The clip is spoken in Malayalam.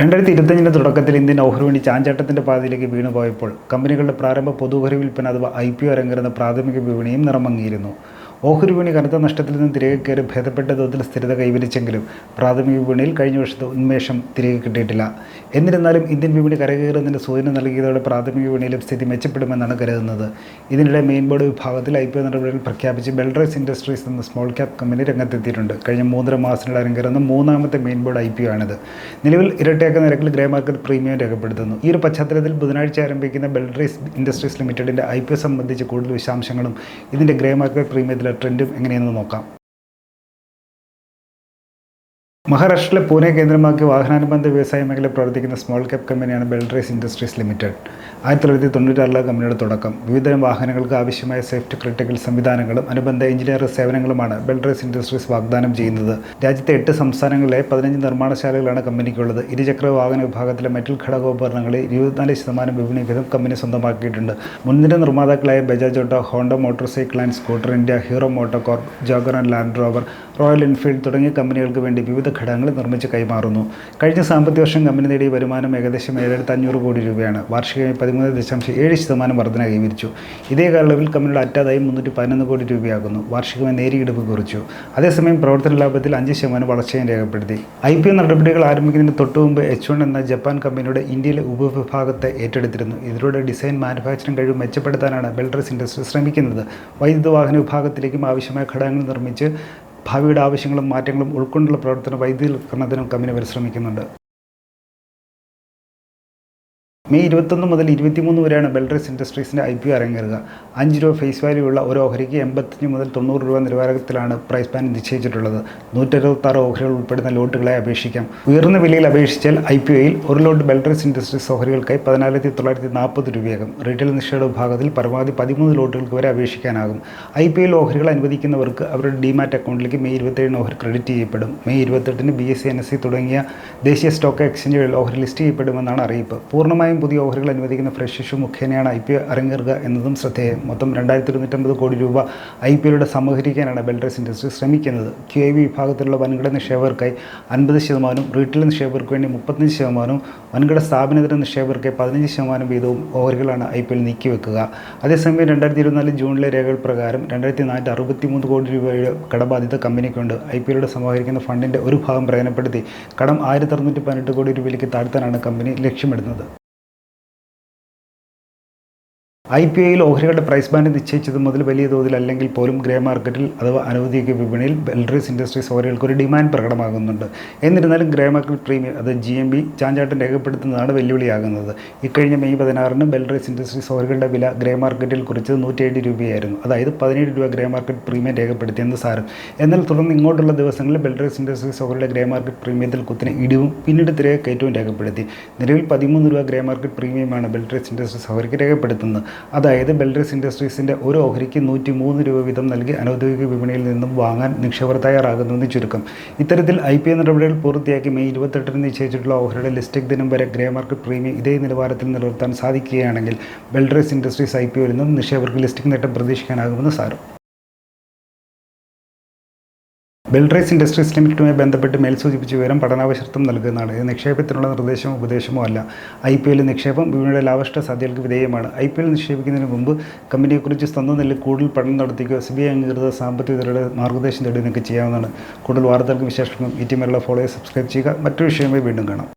രണ്ടായിരത്തി ഇരുപത്തഞ്ചിന്റെ തുടക്കത്തിൽ ഇന്ത്യൻ ഓഹരി ചാഞ്ചാട്ടത്തിന്റെ പാതയിലേക്ക് വീണുപോയപ്പോൾ കമ്പനികളുടെ പ്രാരംഭ പൊതുഓഹരി വിൽപ്പന അഥവാ ഐ പി ഒ അരങ്ങേറുന്ന പ്രാഥമിക വിപണിയും നിറമങ്ങിയിരുന്നു. ഓഹരി വിപണി കനത്ത നഷ്ടത്തിൽ നിന്ന് തിരികെ കയറി ഭേദപ്പെട്ട തോതിൽ സ്ഥിരത കൈവരിച്ചെങ്കിലും പ്രാഥമിക വിപണിയിൽ കഴിഞ്ഞ വർഷത്തെ ഉന്മേഷം തിരികെ കിട്ടിയിട്ടില്ല. എന്നിരുന്നാലും ഇന്ത്യൻ വിപണി കരകയറുന്നതിന്റെ സൂചന നൽകിയതോടെ പ്രാഥമിക വിപണിയിലും സ്ഥിതി മെച്ചപ്പെടുമെന്നാണ് കരുതുന്നത്. ഇതിനിടെ മെയിൻ ബോർഡ് വിഭാഗത്തിൽ ഐ പി ഒ നടപടികൾ പ്രഖ്യാപിച്ച് ബെൽറൈസ് ഇൻഡസ്ട്രീസ് എന്ന സ്മോൾ ക്യാപ് കമ്പനി രംഗത്തെത്തിയിട്ടുണ്ട്. കഴിഞ്ഞ മൂന്നര മാസത്തിനിടെ അരങ്ങേറുന്ന മൂന്നാമത്തെ main board I P O ആണിത്. നിലവിൽ ഇരട്ടയാക്ക നിരക്കിൽ ഗ്രേ മാർക്കറ്റ് പ്രീമിയം രേഖപ്പെടുത്തുന്നു. ഈ ഒരു പശ്ചാത്തലത്തിൽ ബുധനാഴ്ച ആരംഭിക്കുന്ന ബെൽറൈസ് ഇൻഡസ്ട്രീസ് ലിമിറ്റഡിന്റെ ഐ പി ഒ സംബന്ധിച്ച് കൂടുതൽ വിശദാംശങ്ങളും ഇതിന്റെ ഗ്രേ മാർക്കറ്റ് പ്രീമിയത്തിലെ ട്രെൻഡും എങ്ങനെയാണെന്ന് നോക്കാം. മഹാരാഷ്ട്രയിലെ പൂനെ കേന്ദ്രമാക്കി വാഹനാനുബന്ധ വ്യവസായ മേഖലയിൽ പ്രവർത്തിക്കുന്ന സ്മോൾ ക്യാപ് കമ്പനിയാണ് ബെൽട്രേസ് ഇൻഡസ്ട്രീസ് ലിമിറ്റഡ് ആയിരത്തി തൊള്ളായിരത്തി തൊണ്ണൂറ്റാറിലെ കമ്പനിയുടെ തുടക്കം. വിവിധതരം വാഹനങ്ങൾക്ക് ആവശ്യമായ സേഫ്റ്റി ക്രിട്ടിക്കൽ സംവിധാനങ്ങളും അനുബന്ധ എഞ്ചിനീയറിംഗ് സേവനങ്ങളുമാണ് ബെൽട്രേസ് ഇൻഡസ്ട്രീസ് വാഗ്ദാനം ചെയ്യുന്നത്. രാജ്യത്തെ എട്ട് സംസ്ഥാനങ്ങളിലെ പതിനഞ്ച് നിർമ്മാണശാലകളാണ് കമ്പനിക്കുള്ളത്. ഇരുചക്ര വാഹന വിഭാഗത്തിലെ മെറ്റൽ ഘടകോപകരണങ്ങളിൽ ഇരുപത്തിനാല് ശതമാനം വിപണി വിധം കമ്പനി സ്വന്തമാക്കിയിട്ടുണ്ട്. മുൻനിര നിർമ്മാതാക്കളായ Bajaj Auto Honda Motorcycle and Scooter India Hero MotoCorp Jaguar and Land Rover Royal Enfield തുടങ്ങിയ കമ്പനികൾക്ക് വേണ്ടി വിവിധ ഘടകങ്ങൾ നിർമ്മിച്ച് കൈമാറുന്നു. കഴിഞ്ഞ സാമ്പത്തിക വർഷം കമ്പനി നേടിയ വരുമാനം ഏകദേശം ഏഴായിരത്തി അഞ്ഞൂറ് കോടി രൂപയാണ്. വാർഷികമായി പതിമൂന്ന് ദശാംശം ഏഴ് ശതമാനം വർധന കൈവരിച്ചു. ഇതേ കാലയളവിൽ കമ്പനിയുടെ അറ്റാതായി മുന്നൂറ്റി പതിനൊന്ന് കോടി രൂപയാകുന്നു. വാർഷികമായി നേരിയ ഇടിവ് കുറിച്ചു. അതേസമയം പ്രവർത്തന ലാഭത്തിൽ അഞ്ച് ശതമാനം വളർച്ചയും രേഖപ്പെടുത്തി. ഐ പി ഒ നടപടികൾ ആരംഭിക്കുന്നതിന് തൊട്ടു മുമ്പ് എച്ച് വൺ എന്ന ജപ്പാൻ കമ്പനിയുടെ ഇന്ത്യയിലെ ഉപവിഭാഗത്തെ ഏറ്റെടുത്തിരുന്നു. ഇതിലൂടെ ഡിസൈൻ മാനുഫാക്ചറിംഗ് കഴിവ് മെച്ചപ്പെടുത്താനാണ് ബെൽഡ്രസ് ഇൻഡസ്ട്രി ശ്രമിക്കുന്നത്. വൈദ്യുത വാഹന വിഭാഗത്തിലേക്കും ആവശ്യമായ ഘടകങ്ങൾ നിർമ്മിച്ച് ഭാവിയുടെ ആവശ്യങ്ങളും മാറ്റങ്ങളും ഉൾക്കൊണ്ടുള്ള പ്രവർത്തനം വൈദ്യുതീകരണത്തിനും കമ്പനി പരിശ്രമിക്കുന്നുണ്ട്. മെയ് ഇരുപത്തൊന്ന് മുതൽ ഇരുപത്തിമൂന്ന് വരെയാണ് ബെൽറസ് ഇൻഡസ്ട്രീസിന്റെ ഐ പി ഒ അരങ്ങേറുക. അഞ്ച് രൂപ ഫേസ് വാല്യൂ ഉള്ള ഒരു ഓഹരിക്ക് എൺപത്തഞ്ച് മുതൽ തൊണ്ണൂറ് രൂപ നിലവാരത്തിലാണ് പ്രൈസ് പാൻ നിശ്ചയിച്ചിട്ടുള്ളത്. നൂറ്ററുപത്താറ് ഓഹരികൾ ഉൾപ്പെടുന്ന ലോട്ടുകളെ അപേക്ഷിക്കാം. ഉയർന്ന വിലയിൽ അപേക്ഷിച്ചാൽ ഐ പി ഒയിൽ ഒരു ലോട്ട് ബെൽറസ് ഇൻഡസ്ട്രീസ് ഓഹരികൾക്കായി പതിനായിരത്തി തൊള്ളായിരത്തി നാൽപ്പത് രൂപയാകും. റീറ്റെയിൽ നിക്ഷേപ വിഭാഗത്തിൽ പരമാവധി പതിമൂന്ന് ലോട്ടുകൾക്ക് വരെ അപേക്ഷിക്കാനാകും. ഐ പി ഒയിൽ ഓഹരികൾ അനുവദിക്കുന്നവർക്ക് അവരുടെ ഡിമാറ്റ് അക്കൗണ്ടിലേക്ക് മെയ് ഇരുപത്തേഴിന് ഓഹരി ക്രെഡിറ്റ് ചെയ്യപ്പെടും. May ഇരുപത്തെട്ടിന് B S E N S E തുടങ്ങിയ ദേശീയ സ്റ്റോക്ക് എക്സ്ചേഞ്ചുകളിൽ ഓഹരി ലിസ്റ്റ് ചെയ്യപ്പെടുമെന്നാണ് അറിയിപ്പ്. പൂർണമായും പുതിയ ഓഹരികൾ അനുവദിക്കുന്ന ഫ്രഷ് ഇഷ്യൂ മുഖേനയാണ് ഐ പി ഒ അരങ്ങേറുക എന്നതും ശ്രദ്ധേയം. മൊത്തം രണ്ടായിരത്തി ഇരുന്നൂറ്റമ്പത് കോടി രൂപ ഐ പി ഒയുടെ സമാഹരിക്കാനാണ് ബെൽഡേഴ്സ് ഇൻഡസ്ട്രി ശ്രമിക്കുന്നത്. ക്യു ഐ വി വിഭാഗത്തിലുള്ള വൻകിട നിക്ഷേപകർക്കായി അൻപത് ശതമാനവും റീറ്റെയിൽ നിക്ഷേപകർക്ക് വേണ്ടി മുപ്പത്തഞ്ച് ശതമാനവും വൻകിട സ്ഥാപനത്തിന് നിക്ഷേപകർക്ക് പതിനഞ്ച് ശതമാനം വീതവും ഓഹരികളാണ് ഐ പി എൽ നീക്കിവെക്കുക. അതേസമയം രണ്ടായിരത്തി ഇരുപത്തിനാല് ജൂണിലെ രേഖകൾ പ്രകാരം രണ്ടായിരത്തി നാനൂറ്റി അറുപത്തി മൂന്ന് കോടി രൂപയുടെ കടബാധ്യത കമ്പനിക്കുണ്ട്. ഐ പി എല്ലിലൂടെ സമാഹരിക്കുന്ന ഫണ്ടിന്റെ ഒരു ഭാഗം പ്രയോജനപ്പെടുത്തി. കടം ആയിരത്തി അറുന്നൂറ്റി പതിനെട്ട് കോടി രൂപയിലേക്ക് താഴ്ത്താനാണ് കമ്പനി ലക്ഷ്യമിടുന്നത്. ഐ പി ഐയിൽ ഓഹരികളുടെ പ്രൈസ് ബാൻഡ് നിശ്ചയിച്ചത് മുതൽ വലിയ തോതിൽ അല്ലെങ്കിൽ പോലും ഗ്രേ മാർക്കറ്റിൽ അഥവാ അനൗദ്യോഗിക വിപണിയിൽ ബെൽഡ്രീസ് ഇൻഡസ്ട്രീസ് ഓഹരികൾക്ക് ഒരു ഡിമാൻഡ് പ്രകടമാകുന്നുണ്ട്. എന്നിരുന്നാലും ഗ്രേ മാർക്കറ്റ് പ്രീമിയം അത് ജി എം ബി ചാഞ്ചാട്ടം രേഖപ്പെടുത്തുന്നതാണ് വെല്ലുവിളിയാകുന്നത്. ഇക്കഴിഞ്ഞ മെയ് പതിനാറിന് ബെൽഡ്രീസ് ഇൻഡസ്ട്രീസ് ഓഹരികളുടെ വില ഗ്രേ മാർക്കറ്റിൽ കുറിച്ചത് നൂറ്റിയേഴ് രൂപയായിരുന്നു. അതായത് പതിനേഴ് രൂപ ഗ്രേ മാർക്കറ്റ് പ്രീമിയം രേഖപ്പെടുത്തിയെന്ന് സാരം. എന്നാൽ തുടർന്ന് ഇങ്ങോട്ടുള്ള ദിവസങ്ങളിൽ ബെൽഡ്രീസ് ഇൻഡസ്ട്രീസ് ഓഹരികളുടെ ഗ്രേ മാർക്കറ്റ് പ്രീമിയത്തിൽ കുത്തിന് ഇടിവും പിന്നീട് തിരികെ കയറ്റവും രേഖപ്പെടുത്തി. നിലവിൽ പതിമൂന്ന് രൂപ ഗ്രേ മാർക്കറ്റ് പ്രീമിയമാണ് ബെൽഡ്രീസ് ഇൻഡസ്ട്രീസ് ഓഹരിക്ക് രേഖപ്പെടുത്തുന്നത്. അതായത് ബെൽഡ്രസ് ഇൻഡസ്ട്രീസിന്റെ ഒരു ഓഹരിക്ക് നൂറ്റി മൂന്ന് രൂപ വീതം നൽകി അനൗദ്യോഗിക വിപണിയിൽ നിന്നും വാങ്ങാൻ നിക്ഷേപർ തയ്യാറാകുന്നുവെന്ന് ചുരുക്കം. ഇത്തരത്തിൽ ഐ പി എ നടപടികൾ പൂർത്തിയാക്കി മെയ് ഇരുപത്തെട്ടിന് നിശ്ചയിച്ചിട്ടുള്ള ഓഹരിയുടെ ലിസ്റ്റിക് ദിനം വരെ ഗ്രേ മാർക്കറ്റ് പ്രീമിയം ഇതേ നിലവാരത്തിൽ നിലനിർത്താൻ സാധിക്കുകയാണെങ്കിൽ ബെൽഡ്രസ് ഇൻഡസ്ട്രീസ് ഐ പി ഒയിൽ നിന്നും നിക്ഷേപർക്ക് ലിസ്റ്റിംഗ് നേട്ടം പ്രതീക്ഷിക്കാനാകുമെന്ന് സാരം. ബെൽറൈസ് ഇൻഡസ്ട്രീസ് ലിമിറ്റുമായി ബന്ധപ്പെട്ട് മേൽ സൂചിപ്പിച്ച വിവരം പഠനാവശ്യത്വം നൽകുന്നതാണ്. ഇത് നിക്ഷേപത്തിനുള്ള നിർദ്ദേശമോ ഉപദേശമോ അല്ല. ഐ പി എൽ നിക്ഷേപം വിപണിയുടെ ലാഭഷ്ട സാധ്യതകൾക്ക് വിധേയമാണ്. ഐ പി എൽ നിക്ഷേപിക്കുന്നതിന് മുമ്പ് കമ്പനിയെക്കുറിച്ച് സ്വന്തം നിലയിൽ കൂടുതൽ പഠനം നടത്തിക്കുകയോ സി ബി ഐ അംഗീകൃത സാമ്പത്തിക വിദഗ്ധരുടെ മാർഗനിർദ്ദേശം ചെയ്യാവുന്നതാണ്. കൂടുതൽ വാർത്തകൾക്കും വിശേഷങ്ങൾക്കും ഈ ടീമിലുള്ള ഫോളോയെ സബ്സ്ക്രൈബ് ചെയ്യുക. മറ്റു വിഷയമായി വീണ്ടും കാണാം.